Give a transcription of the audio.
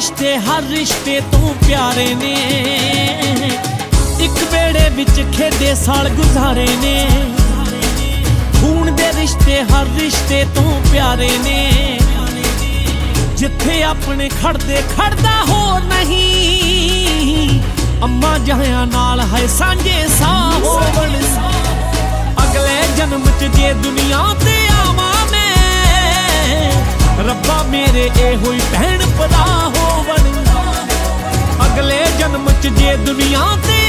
ਰਿਸ਼ਤੇ, ਹਰ ਰਿਸ਼ਤੇ ਤੋਂ ਪਿਆਰੇ ਨੇ। ਇੱਕ ਵੇੜੇ ਵਿੱਚ ਖੇਡੇ ਸਾਲ ਗੁਜ਼ਾਰੇ ਨੇ। ਖੂਨ ਦੇ ਰਿਸ਼ਤੇ, ਹਰ ਰਿਸ਼ਤੇ ਤੋਂ ਪਿਆਰੇ ਨੇ। ਜਿੱਥੇ ਆਪਣੇ ਖੜਦੇ, ਖੜਦਾ ਹੋਰ ਨਹੀਂ। ਅੰਮਾ ਜਹਾਂ ਨਾਲ ਹੈ ਸਾਂਝੇ ਸਾਹ ਹੋਵਣ। ਅਗਲੇ ਜਨਮ ਚ ਜੇ ਦੁਨੀਆ ਤੇ ਆਵਾਂ ਮੈਂ, ਰੱਬਾ ਮੇਰੇ ਇਹੋ ਹੀ ਭੈਣ ਜਨਮ ਜੇ ਦੁਨੀਆ ਤੇ